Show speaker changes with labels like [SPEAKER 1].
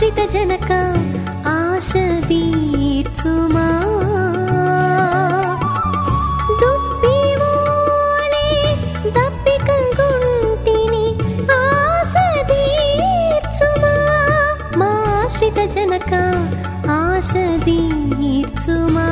[SPEAKER 1] ఆశ్రిత జనక ఆశ తీర్చుమా జనక ఆశ తీర్చుమా